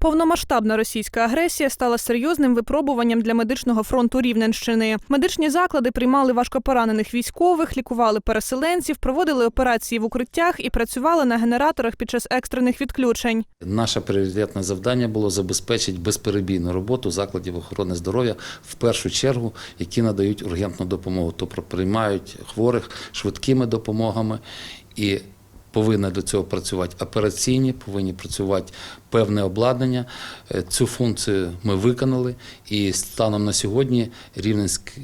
Повномасштабна російська агресія стала серйозним випробуванням для медичного фронту Рівненщини. Медичні заклади приймали важкопоранених військових, лікували переселенців, проводили операції в укриттях і працювали на генераторах під час екстрених відключень. Наше пріоритетне завдання було забезпечити безперебійну роботу закладів охорони здоров'я в першу чергу, які надають ургентну допомогу, тобто приймають хворих швидкими допомогами і. Повинні до цього працювати операційні, повинні працювати певне обладнання. Е, Цю функцію ми виконали, і станом на сьогодні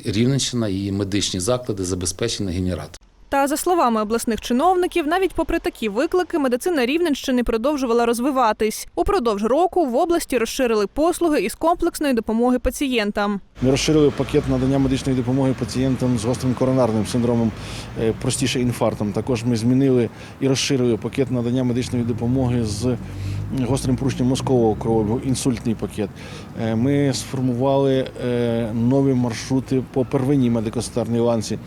Рівненщина і медичні заклади забезпечені генератором. Та за словами обласних чиновників, навіть попри такі виклики, медицина Рівненщини продовжувала розвиватись. Упродовж року в області розширили послуги із комплексної допомоги пацієнтам. Ми розширили пакет надання медичної допомоги пацієнтам з гострим коронарним синдромом, е, простіше інфарктом. Також ми змінили і розширили пакет надання медичної допомоги з гострим порушенням мозкового кровообігу, інсультний пакет. Е, Ми сформували е, нові маршрути по первинній медико-санітарній ланці.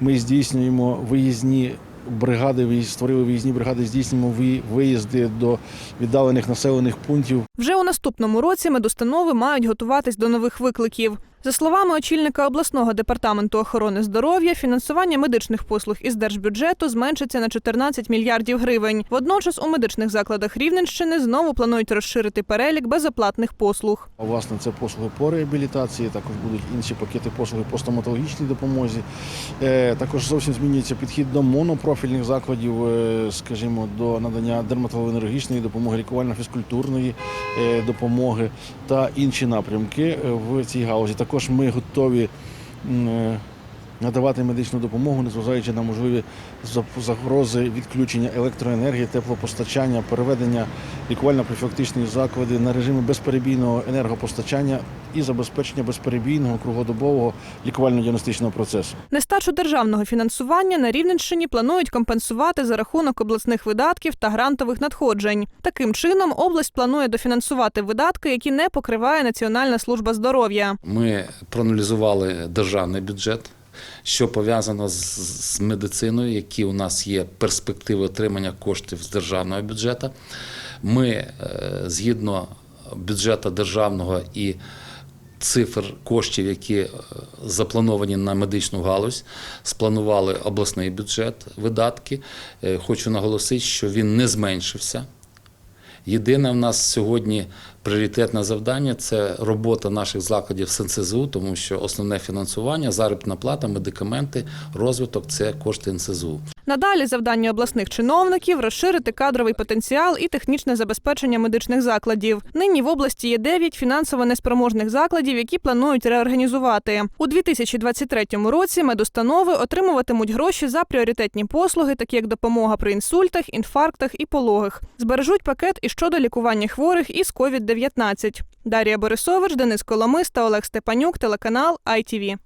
Ми здійснюємо виїзні бригади, створили виїзні бригади, здійснюємо ви- виїзди до віддалених населених пунктів. Вже у наступному році медустанови мають готуватись до нових викликів. За словами очільника обласного департаменту охорони здоров'я, фінансування медичних послуг із держбюджету зменшиться на 14 мільярдів гривень. Водночас у медичних закладах Рівненщини знову планують розширити перелік безоплатних послуг. Власне, це послуги по реабілітації, також будуть інші пакети послуги по стоматологічній допомозі. Е, Також зовсім змінюється підхід до монопрофільних закладів, е, скажімо, до надання дерматолого-енергічної допомоги, лікувально-фізкультурної допомоги та інші напрямки е, в цій галузі. Також ми готові. Надавати медичну допомогу, незважаючи на можливі загрози відключення електроенергії, теплопостачання, переведення лікувально-профілактичні заклади на режими безперебійного енергопостачання і забезпечення безперебійного круглодобового лікувально-діагностичного процесу. Нестачу державного фінансування на Рівненщині планують компенсувати за рахунок обласних видатків та грантових надходжень. Таким чином, область планує дофінансувати видатки, які не покриває Національна служба здоров'я. Ми проаналізували державний бюджет, що пов'язано з, медициною, які у нас є перспективи отримання коштів з державного бюджету. Ми е, згідно бюджету державного і цифр коштів, які е, заплановані на медичну галузь, спланували обласний бюджет, видатки. Е, Хочу наголосити, що він не зменшився. Єдине в нас сьогодні пріоритетне завдання це робота наших закладів НСЗУ, тому що основне фінансування, заробітна плата, медикаменти, розвиток це кошти НСЗУ. Надалі завдання обласних чиновників розширити кадровий потенціал і технічне забезпечення медичних закладів. Нині в області є 9 фінансово неспроможних закладів, які планують реорганізувати. У 2023 році медустанови отримуватимуть гроші за пріоритетні послуги, такі як допомога при інсультах, інфарктах і пологах. Збережуть пакет і щодо лікування хворих із COVID-19. Дар'я Борисович, Денис Коломис та Олег Степанюк, телеканал ITV.